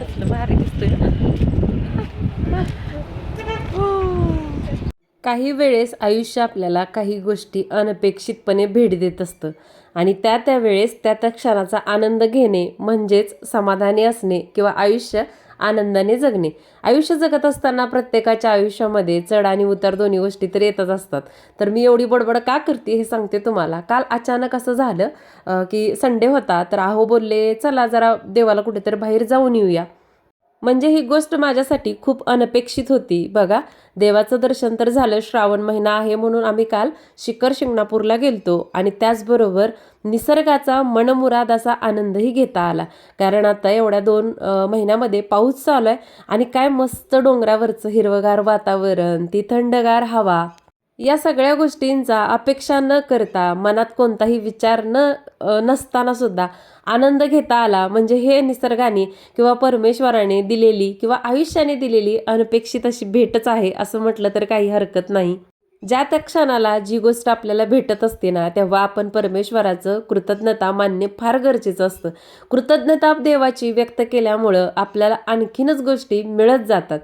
कसलं भारी दिसतोय काही वेळेस आयुष्य आपल्याला काही गोष्टी अनपेक्षितपणे भेट देत असतं. आणि त्या त्या वेळेस त्या त्या क्षणाचा आनंद घेणे म्हणजेच समाधानी असणे किंवा आयुष्य आनंदाने जगणे. आयुष्य जगत असताना प्रत्येकाच्या आयुष्यामध्ये चढ आणि उतार दोन्ही गोष्टी तर येतच असतात. तर मी एवढी बडबड का करते हे सांगते तुम्हाला. काल अचानक असं झालं की संडे होता तर आहो बोलले चला जरा देवाला कुठेतरी बाहेर जाऊन येऊया. म्हणजे ही गोष्ट माझ्यासाठी खूप अनपेक्षित होती. बघा देवाचं दर्शन तर झालं श्रावण महिना आहे म्हणून आम्ही काल शिखर शिंगणापूरला गेलतो आणि त्याचबरोबर निसर्गाचा मनमुराद असा आनंदही घेता आला. कारण आता एवढ्या दोन महिन्यामध्ये पाऊस चालू आहे आणि काय मस्त डोंगरावरचं हिरवगार वातावरण ती थंडगार हवा. या सगळ्या गोष्टींचा अपेक्षा न करता मनात कोणताही विचार न नसताना सुद्धा आनंद घेता आला. म्हणजे हे निसर्गाने किंवा परमेश्वराने दिलेली किंवा आयुष्याने दिलेली अनपेक्षित अशी भेटच आहे असं म्हटलं तर काही हरकत नाही. ज्या त्या क्षणाला जी गोष्ट आपल्याला भेटत असते ना तेव्हा आपण परमेश्वराचं कृतज्ञता मानणे फार गरजेचं असतं. कृतज्ञता देवाची व्यक्त केल्यामुळं आपल्याला आणखीनच गोष्टी मिळत जातात.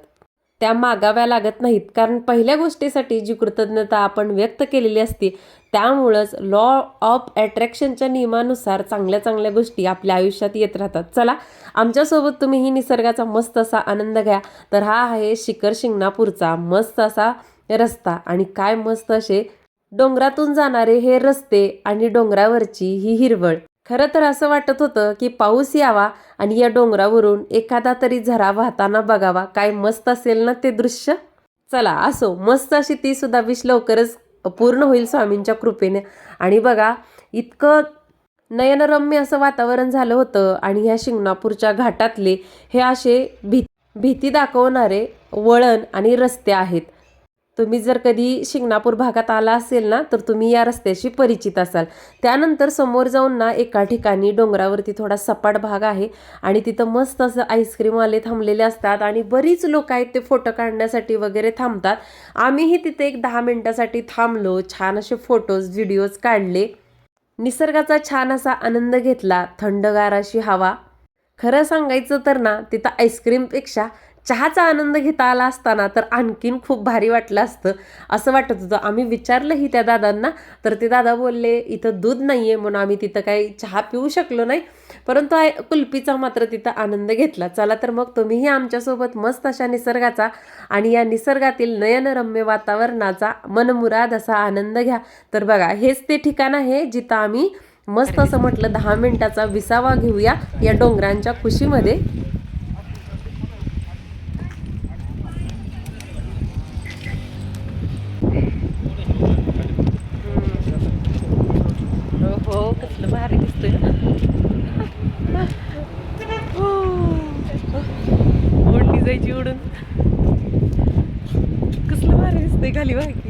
त्या मागाव्या लागत नाहीत. कारण पहिल्या गोष्टीसाठी जी कृतज्ञता आपण व्यक्त केलेली असते त्यामुळंच लॉ ऑफ अट्रॅक्शनच्या नियमानुसार चांगल्या चांगल्या गोष्टी आपल्या आयुष्यात येत राहतात. चला आमच्यासोबत तुम्ही ही निसर्गाचा मस्त असा आनंद घ्या. तर हा आहे शिखर शिंगणापूरचा मस्त असा रस्ता आणि काय मस्त असे डोंगरातून जाणारे हे रस्ते आणि डोंगरावरची ही हिरवळ. खरं तर असं वाटत होतं की पाऊस यावा आणि या डोंगरावरून एखादा तरी झरा वाहताना बघावा. काय मस्त असेल ना ते दृश्य? चला असो. मस्त अशी ती सुद्धा विश लवकरच पूर्ण होईल स्वामींच्या कृपेने. आणि बघा इतकं नयनरम्य असं वातावरण झालं होतं आणि ह्या शिंगणापूरच्या घाटातले हे असे भी भीती दाखवणारे वळण आणि रस्ते आहेत. तुम्ही जर कधी शिंगणापूर भागात आला असेल ना तर तुम्ही या रस्त्याशी परिचित असाल. त्यानंतर समोर जाऊन ना एका ठिकाणी डोंगरावरती थोडा सपाट भाग आहे आणि तिथं मस्त असं आईस्क्रीमवाले थांबलेले असतात आणि बरीच लोक आहेत ते फोटो काढण्यासाठी वगैरे थांबतात. आम्हीही तिथे एक दहा मिनटासाठी थांबलो छान असे फोटोज व्हिडिओज काढले. निसर्गाचा छान असा आनंद घेतला थंडगार अशी हवा. खरं सांगायचं तर ना तिथं आईस्क्रीमपेक्षा चहाचा आनंद घेता आला असताना तर आणखीन खूप भारी वाटलं असतं असं वाटत होतं. आम्ही विचारलंही त्या दादांना तर ते दादा बोलले इथं दूध नाही आहे म्हणून आम्ही तिथं काही चहा पिऊ शकलो नाही. परंतु आय कुल्फीचा मात्र तिथं आनंद घेतला. चला तर मग तुम्हीही आमच्यासोबत मस्त अशा निसर्गाचा आणि या निसर्गातील नयनरम्य वातावरणाचा मनमुराद असा आनंद घ्या. तर बघा हेच ते ठिकाण आहे जिथं आम्ही मस्त असं म्हटलं दहा मिनिटाचा विसावा घेऊया या डोंगरांच्या खुशीमध्ये हो कसलं भारी दिसतोय ओढणी जायची उडून कसलं भारी दिसतंय खाली बाकी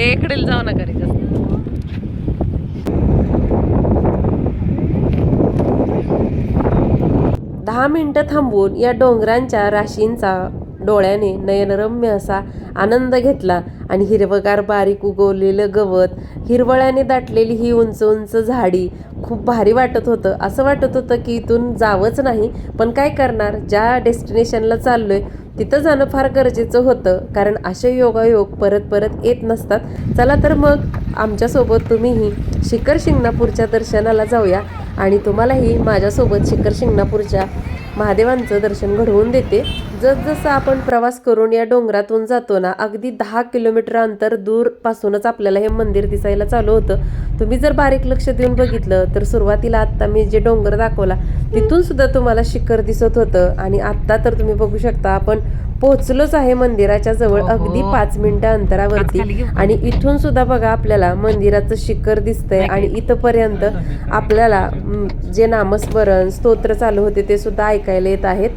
एकडेल जाऊ नका रे जास्त. दहा मिनिटं थांबून या डोंगरांच्या राशींचा डोळ्याने नयनरम्य असा आनंद घेतला आणि हिरवगार बारीक उगवलेलं गवत हिरवळ्याने दाटलेली ही उंच उंच झाडी खूप भारी वाटत होतं. असं वाटत होतं की इथून जावंच नाही पण काय करणार? ज्या डेस्टिनेशनला चाललोय तिथं जाणं फार गरजेचं होतं कारण असे योगायोग परत परत येत नसतात. चला तर मग आमच्यासोबत तुम्हीही शिखर शिंगणापूरच्या दर्शनाला जाऊया आणि तुम्हालाही माझ्यासोबत शिखर शिंगणापूरच्या महादेवांचं दर्शन घडवून देते. जसजसं आपण प्रवास करून या डोंगरातून जातो ना अगदी दहा किलोमीटर अंतर दूरपासूनच आपल्याला हे मंदिर दिसायला चालू होतं. तुम्ही जर बारीक लक्ष देऊन बघितलं तर सुरुवातीला आत्ता मी जे डोंगर दाखवला तिथून सुद्धा तुम्हाला शिखर दिसत होतं. आणि आत्ता तर तुम्ही बघू शकता आपण पोहोचलोच आहे मंदिराच्या जवळ अगदी पाच मिनिटं अंतरावरती. आणि इथून सुद्धा बघा आपल्याला मंदिराचं शिखर दिसतंय आणि इथपर्यंत आपल्याला जे नामस्मरण स्तोत्र चालू होते ते सुद्धा ऐकायला येत आहेत.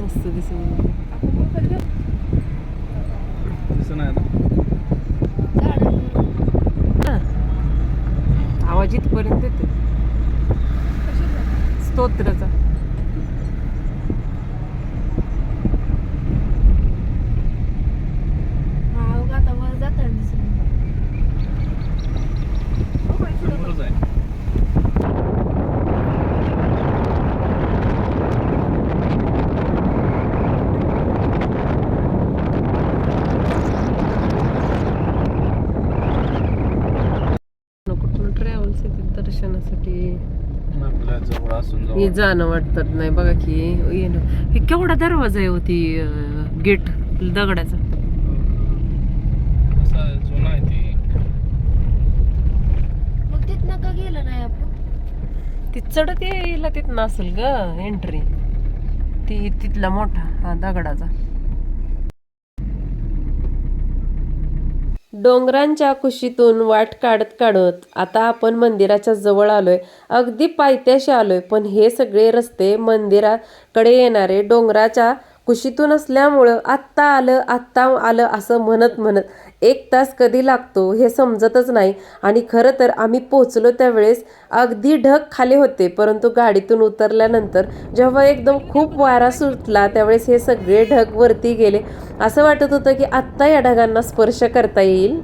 आवाज इथपर्यंत स्तोत्राचा समोरच आहे जवळ असून हे जाणं वाटत नाही. बघा की येणं हे केवढा दरवाजा आहे होती गेट दगडाचा? ते. मग तिथनं का गेलं नाही आपण? ती चढत यायला तिथनं असेल ग एंट्री ती तिथला मोठा हा दगडाचा. डोंगरांच्या कुशीतून वाट काढत काढत आता आपण मंदिराच्या जवळ आलोय. अगदी पायथ्याशी आलोय. पण हे सगळे रस्ते मंदिराकडे येणारे डोंगराच्या कुशीतून असल्यामुळं आत्ता आलं आत्ता आलं असं म्हणत म्हणत. एक तास कधी लागतो हे समजतच नाही. आणि खरं तर आम्ही पोचलो त्यावेळेस अगदी ढग खाली होते. परंतु गाडीतून उतरल्यानंतर जेव्हा एकदम खूप वारा सुटला त्यावेळेस हे सगळे ढग वरती गेले. असं वाटत होतं की आत्ता या ढगांना स्पर्श करता येईल.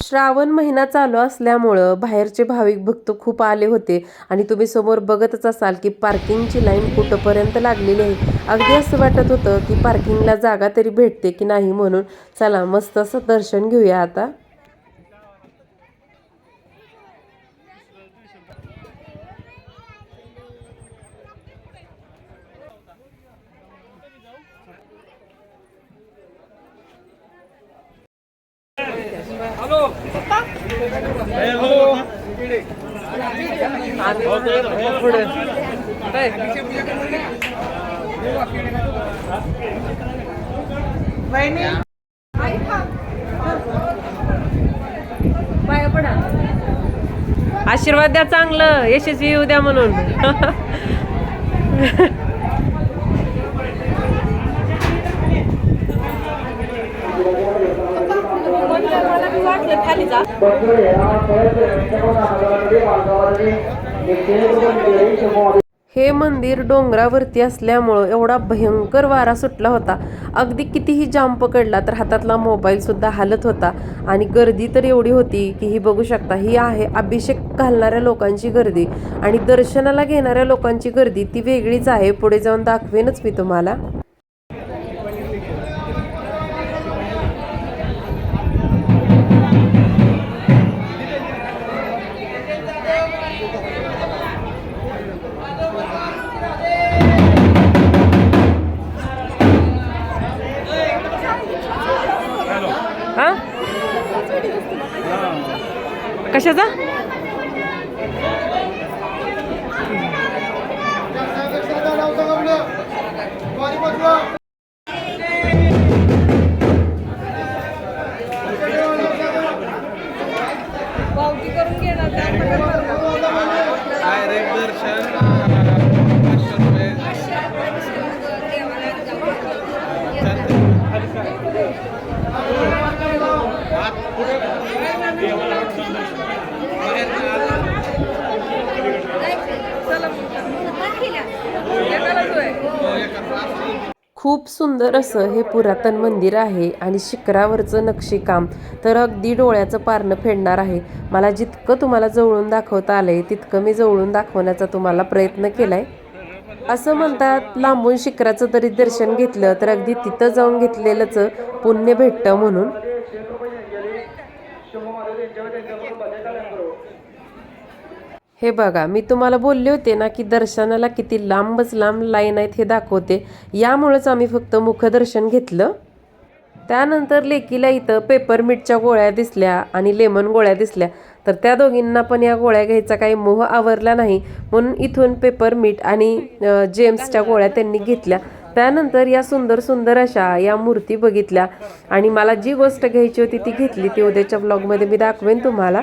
श्रावण महिना चालू असल्यामुळं बाहेरचे भाविक भक्त खूप आले होते. आणि तुम्ही समोर बघतच असाल की पार्किंगची लाईन कुठंपर्यंत लागलेली आहे. अगदी असं वाटत होतं की पार्किंगला जागा तरी भेटते की नाही म्हणून चला मस्त असं दर्शन घेऊया आता. आशीर्वाद द्या चांगलं यशस्वी येऊ द्या म्हणून. हे मंदिर डोंगरावरती असल्यामुळं एवढा भयंकर वारा सुटला होता. अगदी कितीही जाम पकडला तर हातातला मोबाईल सुद्धा हालत होता. आणि गर्दी तर एवढी होती की ही बघू शकता ही आहे अभिषेक घालणाऱ्या लोकांची गर्दी. आणि दर्शनाला घेणाऱ्या लोकांची गर्दी ती वेगळीच आहे. पुढे जाऊन दाखवेनच मी तुम्हाला. कशाचा खूप सुंदर असं हे पुरातन मंदिर आहे आणि शिखरावरचं नक्षीकाम तर अगदी डोळ्याचं पारणं फेडणार आहे. मला जितकं तुम्हाला जवळून दाखवता आलं आहे तितकं मी जवळून दाखवण्याचा तुम्हाला प्रयत्न केला आहे असं म्हणतात लांबून शिखराचं तरी दर्शन घेतलं तर अगदी तिथं जाऊन घेतलेलंच पुण्य भेटतं म्हणून. हे बघा मी तुम्हाला बोलले होते ना की दर्शनाला किती लांबच लांब लाईन आहेत हे दाखवते. यामुळंच आम्ही फक्त मुखदर्शन घेतलं. त्यानंतर लेकीला इथं पेपरमिटच्या गोळ्या दिसल्या आणि लेमन गोळ्या दिसल्या. तर त्या दोघींना पण या गोळ्या घ्यायचा काही मोह आवरला नाही. म्हणून इथून पेपरमीट आणि जेम्सच्या गोळ्या त्यांनी घेतल्या. त्यानंतर या सुंदर सुंदर अशा या मूर्ती बघितल्या. आणि मला जी गोष्ट घ्यायची होती ती घेतली ती उद्याच्या ब्लॉगमध्ये मी दाखवेन तुम्हाला.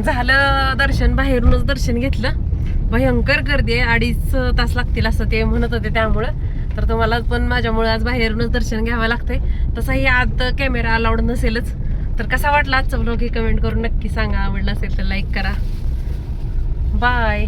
झालं दर्शन बाहेरूनच दर्शन घेतलं. भयंकर गर्दी आहे अडीच तास लागतील असं ते म्हणत होते त्यामुळं. तर तुम्हाला पण माझ्यामुळे आज बाहेरूनच दर्शन घ्यावं लागतंय. तसाही आत कॅमेरा अलाउड नसेलच. तर कसा वाटला आजचा ब्लॉग हे कमेंट करून नक्की सांगा. आवडला असेल तर लाईक करा. बाय